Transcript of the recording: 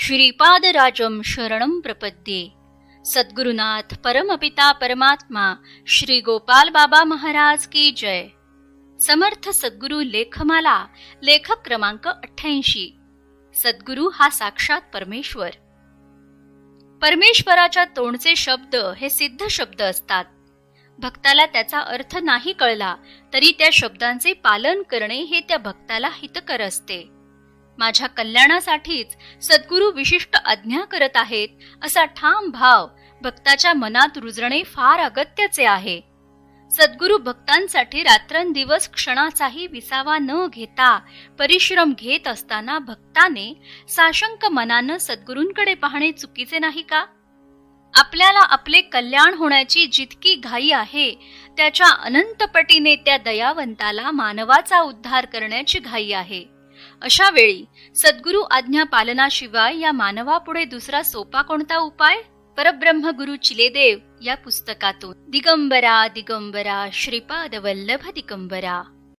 श्रीपादराजं शरणं प्रपद्ये। सद्गुरुनाथ परमपिता परमात्मा श्री गोपाल बाबा महाराज की जय। समर्थ सद्गुरु लेखमाला लेखक क्रमांक अठ्ठ्याऐंशी। सद्गुरु हा साक्षात परमेश्वर। परमेश्वराच्या तोंडचे शब्द हे सिद्ध शब्द असतात। भक्ताला त्याचा अर्थ नाही कळला तरी त्या शब्दांचे पालन करणे हे त्या भक्ताला हितकर असते। माझ्या कल्याणासाठीच सद्गुरु विशिष्ट आज्ञा करत आहेत असा ठाम भाव भक्ताच्या मनात रुजणे फार अगत्याचे आहे. सद्गुरु भक्तांसाठी रात्रंदिवस क्षणाचाही विसावा न घेता परिश्रम घेत असताना भक्ताने साशंक मनानं सद्गुरूंकडे पाहणे चुकीचे नाही का? आपल्याला आपले कल्याण होण्याची जितकी घाई आहे त्याच्या अनंतपटीने त्या दयावंताला मानवाचा उद्धार करण्याची घाई आहे. अशा वेळी सद्गुरु आज्ञा पालनाशिवाय या मानवापुढे दुसरा सोपा कोणता उपाय? परब्रह्म गुरु चिलेदेव या पुस्तकातून. दिगंबरा दिगंबरा श्रीपाद वल्लभ दिगंबरा.